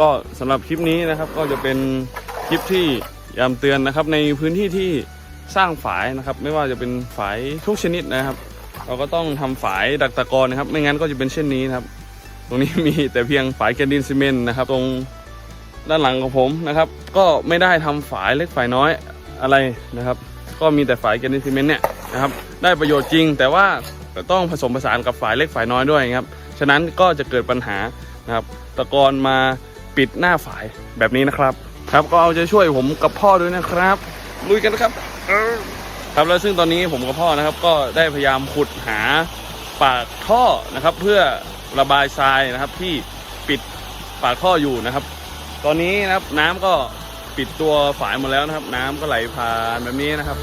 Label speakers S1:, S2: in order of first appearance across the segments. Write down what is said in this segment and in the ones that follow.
S1: ก็สำหรับคลิปนี้นะครับก็จะเป็นคลิปที่ย้ำเตือนนะครับ ในพื้นที่ที่สร้างฝายนะครับ ไม่ว่าจะเป็นฝายทุกชนิดนะครับ เราก็ต้องทำฝายดักตะกอนนะครับ ไม่งั้นก็จะเป็นเช่นนี้นะครับ ตรงนี้มีแต่เพียงฝายแกนดินซีเมนต์นะครับ ตรงด้านหลังของผมนะครับ ก็ไม่ได้ทำฝายเล็กฝายน้อยอะไรนะครับ ก็มีแต่ฝายแกนดินซีเมนต์เนี่ยนะครับ ได้ประโยชน์จริง แต่ว่าต้องผสมผสานกับฝายเล็กฝายน้อยด้วยครับฉะนั้นก็จะเกิดปัญหานะครับตะกอนมา ปิดหน้าฝายแบบนี้นะครับ ครับก็เอาใจช่วยผมกับพ่อด้วยนะครับลุยกันนะครับครับแล้วซึ่งตอนนี้ผมกับพ่อนะครับ ก็ได้พยายามขุดหาปากท่อนะครับ เพื่อระบายทรายนะครับที่ปิดปากท่ออยู่นะครับ ตอนนี้นะครับน้ำก็ปิดตัวฝายหมดแล้วนะครับ น้ำก็ไหลผ่านแบบนี้นะครับ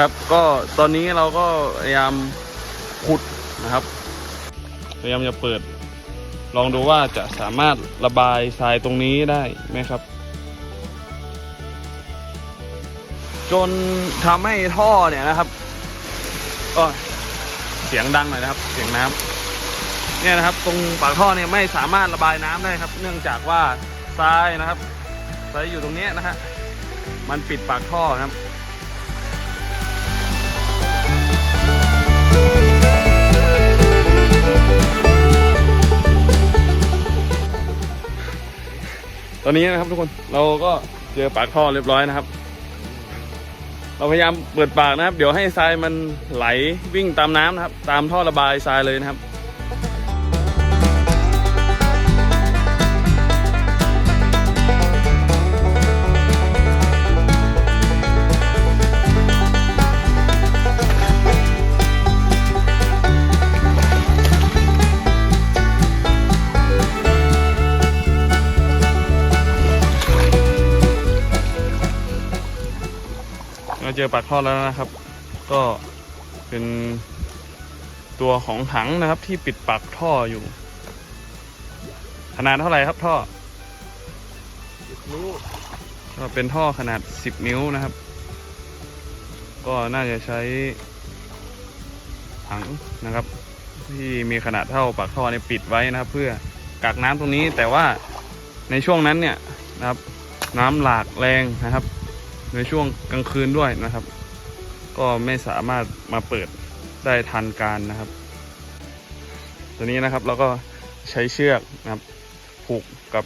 S1: ครับก็ตอนนี้เราก็พยายามขุดนะครับ พยายามจะเปิด ลองดูว่าจะสามารถระบายทรายตรงนี้ได้ไหมครับ จนทำให้ท่อเนี่ยนะครับก็เสียงดังหน่อยนะครับ เสียงน้ำเนี่ยนะครับ ตรงปากท่อเนี่ยไม่สามารถระบายน้ำได้ครับ เนื่องจากว่าทรายนะครับทรายอยู่ตรงนี้นะฮะมันปิดปากท่อนะครับ ตอนนี้นะครับทุกคนเราก็เจอปากท่อเรียบร้อยนะครับ เราพยายามเปิดปากนะครับ เดี๋ยวให้ทรายมันไหลวิ่งตามน้ำนะครับ ตามท่อระบายทรายเลยนะครับ จอปากท่อแล้วนะครับ ก็เป็นตัวของถังนะครับ ที่ปิดปากท่ออยู่ ขนาดเท่าไหร่ครับท่อ
S2: นิ้ว
S1: ก็เป็นท่อขนาด 10 นิ้วนะครับ ก็น่าจะใช้ถังนะครับ ที่มีขนาดเท่าปากท่อเนี่ยปิดไว้นะครับ เพื่อกักน้ำตรงนี้แต่ว่าในช่วงนั้นเนี่ยนะครับ น้ำหลากแรงนะครับ ในช่วงกลางคืนด้วยนะครับ ก็ไม่สามารถมาเปิดได้ทันการนะครับ ตัวนี้นะครับเราก็ใช้เชือกนะครับผูกกับ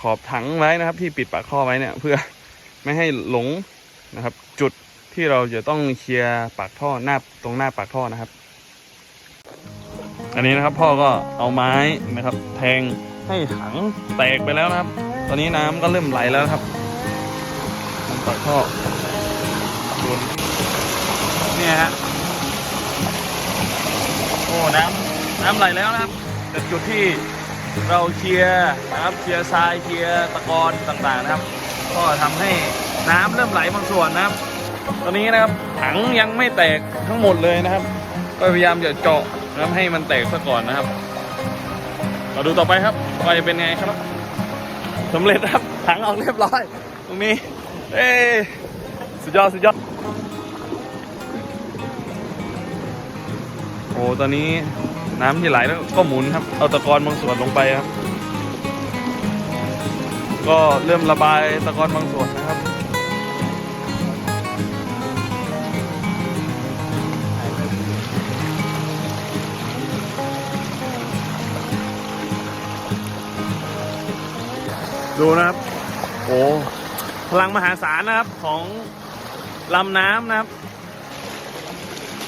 S1: ขอบถังไว้นะครับ ที่ปิดปากท่อไว้เนี่ยเพื่อไม่ให้หลงนะครับ จุดที่เราจะต้องเคลียร์ปากท่อหน้าตรงหน้าปากท่อนะครับ อันนี้นะครับพ่อก็เอาไม้นะครับ แทงให้ถังแตกไปแล้วนะครับ ตอนนี้น้ำก็เริ่มไหลแล้วครับ ปากท่อโดนเนี่ยฮะ โอ้ น้ำน้ำไหลแล้วนะครับจากจุดที่เราเคลียร์นะครับเคลียร์ทรายเคลียร์ตะกอนต่างๆนะครับ ก็ทำให้น้ำเริ่มไหลบางส่วนนะครับ ตอนนี้นะครับถังยังไม่แตกทั้งหมดเลยนะครับก็พยายามจะเจาะนะครับให้มันแตกซะก่อนนะครับเราดูต่อไปครับว่าจะเป็นไงครับสำเร็จครับถังออกเรียบร้อย ตรงนี้ เอ้สุดยอด สุดยอด โอ้ตอนนี้น้ำที่ไหลแล้วก็หมุนครับ เอาตะกอนบางส่วนลงไปครับ ก็เริ่มระบายตะกอนบางส่วนนะครับดูนะครับ โอ้ พลังมหาศาลนะครับของลำน้ำนะครับ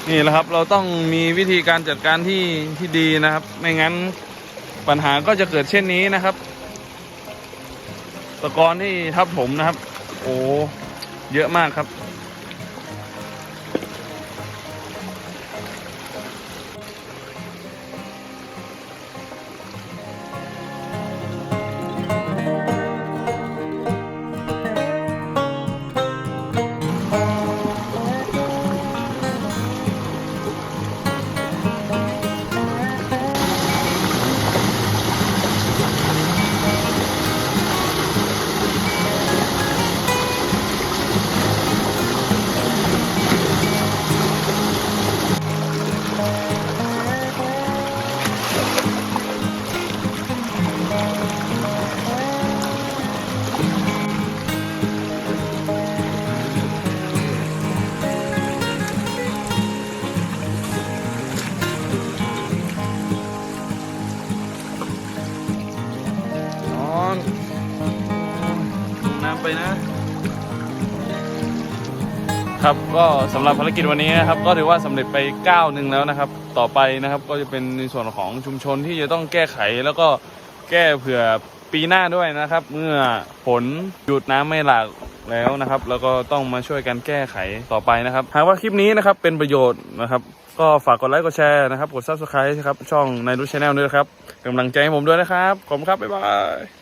S1: นี่แหละครับเราต้องมีวิธีการจัดการที่ที่ดีนะครับ ไม่งั้นปัญหาก็จะเกิดเช่นนี้นะครับ ตะกอนที่ทับผมนะครับ โอ้เยอะมากครับ ครับก็สำหรับภารกิจวันนี้นะครับก็ถือว่าสำเร็จไปก้าวหนึ่งแล้วนะครับ ต่อไปนะครับก็จะเป็นในส่วนของชุมชนที่จะต้องแก้ไขแล้วก็แก้เผื่อปีหน้าด้วยนะครับ เมื่อฝนหยุดน้ำไม่หลากแล้วนะครับ แล้วก็ต้องมาช่วยกันแก้ไขต่อไปนะครับ หากว่าคลิปนี้นะครับเป็นประโยชน์นะครับ ก็ฝากกดไลค์กดแชร์นะครับ กด subscribe นะครับช่องในรูชแนลด้วยครับกำลังใจให้ผมด้วยนะครับ ขอบคุณครับ บ๊ายบาย